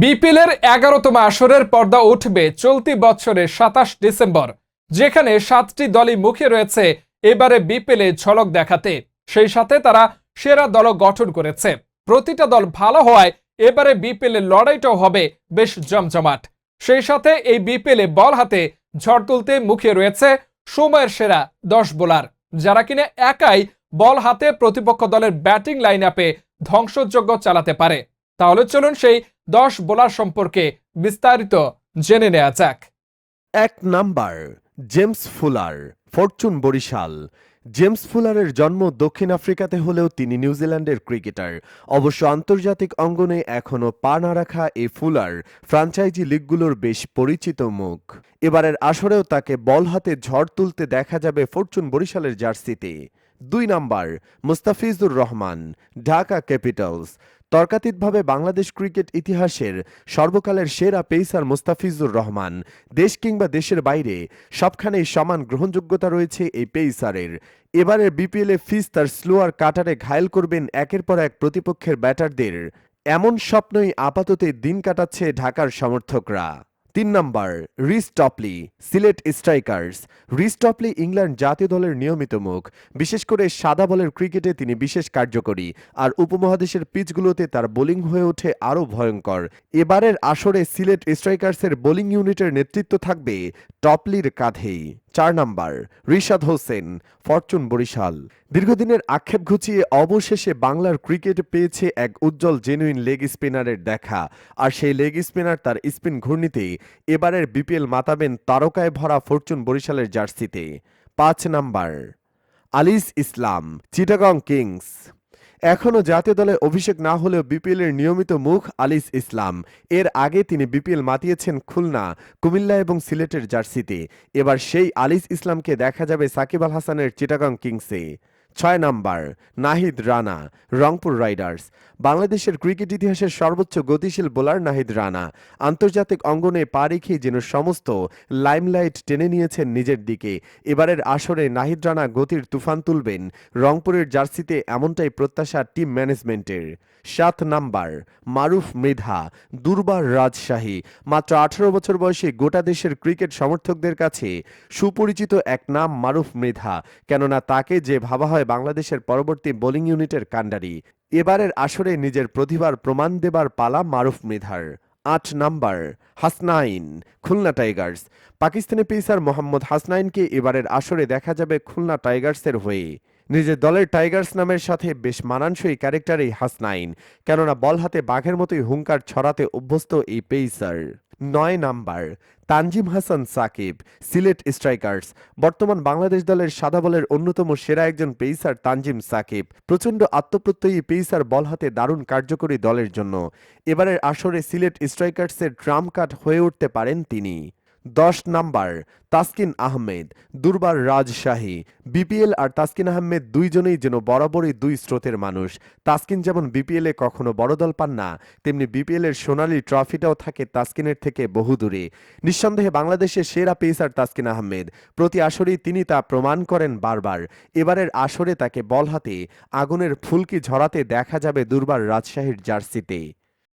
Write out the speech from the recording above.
বিপিএলের এগারোতম আসরের পর্দা উঠবে চলতি বছরের সাতাশ ডিসেম্বর, যেখানে সাতটি দলই মুখে রয়েছে এবারে বিপিএলে ঝলক দেখাতে। সেই সাথে তারা সেরা দল গঠন করেছে। প্রতিটা দল ভালো হওয়ায় এবারে বিপিএলের লড়াইটাও হবে বেশ জমজমাট। সেই সাথে এই বিপিএলে বল হাতে ঝড় তুলতে মুখে রয়েছে সময়ের সেরা দশ বোলার, যারা কিনা একাই বল হাতে প্রতিপক্ষ দলের ব্যাটিং লাইন আপে ধ্বংসযজ্ঞ চালাতে পারে। তাহলে চলুন সেই দশ বোলার সম্পর্কে বিস্তারিত জেনে নেওয়া যাক। এক number, James Fuller, Fortune Barishal. James ফুলারের জন্ম দক্ষিণ আফ্রিকাতে হলেও তিনি নিউজিল্যান্ডের ক্রিকেটার। অবশ্য আন্তর্জাতিক অঙ্গনে এখনও পা না রাখা এই ফুলার ফ্রাঞ্চাইজি লিগগুলোর বেশ পরিচিত মুখ। এবারের আসরেও তাকে বল হাতে ঝড় তুলতে দেখা যাবে ফরচুন বরিশালের জার্সিতে। দুই নাম্বার, মুস্তাফিজুর রহমান, ঢাকা ক্যাপিটালস। তর্কাতীতভাবে বাংলাদেশ ক্রিকেট ইতিহাসের সর্বকালের সেরা পেসার মুস্তাফিজুর রহমান, দেশ কিংবা দেশের বাইরে সবখানেই সমান গ্রহণযোগ্যতা রয়েছে এই পেসারের। এবারের বিপিএলে ফিস তার স্লোয়ার কাটারে ঘায়েল করবেন একের পর এক প্রতিপক্ষের ব্যাটারদের। এমন স্বপ্নই আপাততে দিন কাটাচ্ছে ঢাকার সমর্থকরা। তিন number, Reece Topley, Sylhet Strikers. Reece Topley England জাতীয় দলের নিয়মিত মুখ। বিশেষ করে সাদা বলের ক্রিকেটে তিনি বিশেষ কার্যকরী। আর উপমহাদেশের পিচগুলোতে তার বোলিং হয়ে ওঠে আরও ভয়ঙ্কর। এবারের আসরে সিলেট স্ট্রাইকার্সের বোলিং ইউনিটের নেতৃত্ব থাকবে টপলির কাঁধেই। চার নাম্বার, রিশাদ হোসেন, ফরচুন বরিশাল। দীর্ঘদিনের আক্ষেপ ঘুচিয়ে অবশেষে বাংলার ক্রিকেট পেয়েছে এক উজ্জ্বল জেনুইন লেগ স্পিনারের দেখা। আর সেই লেগ স্পিনার তার স্পিন ঘূর্ণিতে এবারের বিপিএল মাতাবেন তারকায় ভরা ফরচুন বরিশালের জার্সিতে। পাঁচ নাম্বার, আলিস ইসলাম, চিটাগং কিংস। এখনও জাতীয় দলে অভিষেক না হলেও বিপিএলের নিয়মিত মুখ আলিস ইসলাম। এর আগে তিনি বিপিএল মাতিয়েছেন খুলনা, কুমিল্লা এবং সিলেটের জার্সিতে। এবার সেই আলিস ইসলামকে দেখা যাবে সাকিব আল হাসানের চিটাগং কিংসে। ছয় নাম্বার, নাহিদ রানা, রংপুর রাইডার্স। বাংলাদেশের ক্রিকেট ইতিহাসের সর্বোচ্চ গতিশীল বোলার নাহিদ রানা। আন্তর্জাতিক অঙ্গনে পা রেখেই যেন সমস্ত লাইমলাইট টেনে নিয়েছেন নিজের দিকে। এবারের আসরে নাহিদ রানা গতির তুফান তুলবেন। রংপুরের জার্সিতে এমনটাই প্রত্যাশা টিম ম্যানেজমেন্টের। সাত নাম্বার, মারুফ মৃধা, দুর্বার রাজশাহী। মাত্র আঠারো বছর বয়সে গোটা দেশের ক্রিকেট সমর্থকদের কাছে সুপরিচিত এক নাম মারুফ মৃধা। কেননা তাকে যে ভাবা হয় বাংলাদেশের পরবর্তী বোলিং ইউনিটের কাণ্ডারি। এবারের আসরে নিজের প্রতিভার প্রমাণ দেবার পালা মারুফ মৃধার। আট number, Hasnain, Khulna Tigers. Pakistani pacer Mohammad হাসনাইনকে এবারের আসরে দেখা যাবে খুলনা টাইগার্সের হয়ে। নিজের দলের টাইগার্স নামের সাথে বেশ মানানসই ক্যারেক্টার এই হাসনাইন, কেননা বল হাতে বাঘের মতোই হুঙ্কার ছড়াতে অভ্যস্ত এই পেসার। নয় নাম্বার, তানজিম হাসান সাকিব, সিলেট স্ট্রাইকার্স। বর্তমান বাংলাদেশ দলের সাদা বলের অন্যতম সেরা একজন পেইসার তানজিম সাকিব। প্রচণ্ড আত্মপ্রত্যয়ী পেইসার বল হাতে দারুণ কার্যকরী দলের জন্য। এবারের আসরে সিলেট স্ট্রাইকার্সের ট্রাম কাট হয়ে উঠতে পারেন তিনি। দশ নাম্বার, তাসকিন আহমেদ, দুর্বার রাজশাহী। বিপিএল আর তাসকিন আহমেদ দুইজনেই যেন বরাবরই দুই স্রোতের মানুষ। তাসকিন যেমন বিপিএলে কখনো বড় দল পান না, তেমনি বিপিএলের সোনালী ট্রফিটাও থাকে তাসকিনের থেকে বহু দূরে নিঃসন্দেহে বাংলাদেশের সেরা পেসার তাসকিন আহমেদ, প্রতি আসরেই তিনি তা প্রমাণ করেন বারবার। এবারের আসরে তাকে বল হাতে, আগুনের ফুলকি ঝরাতে দেখা যাবে দুর্বার রাজশাহীর জার্সিতে।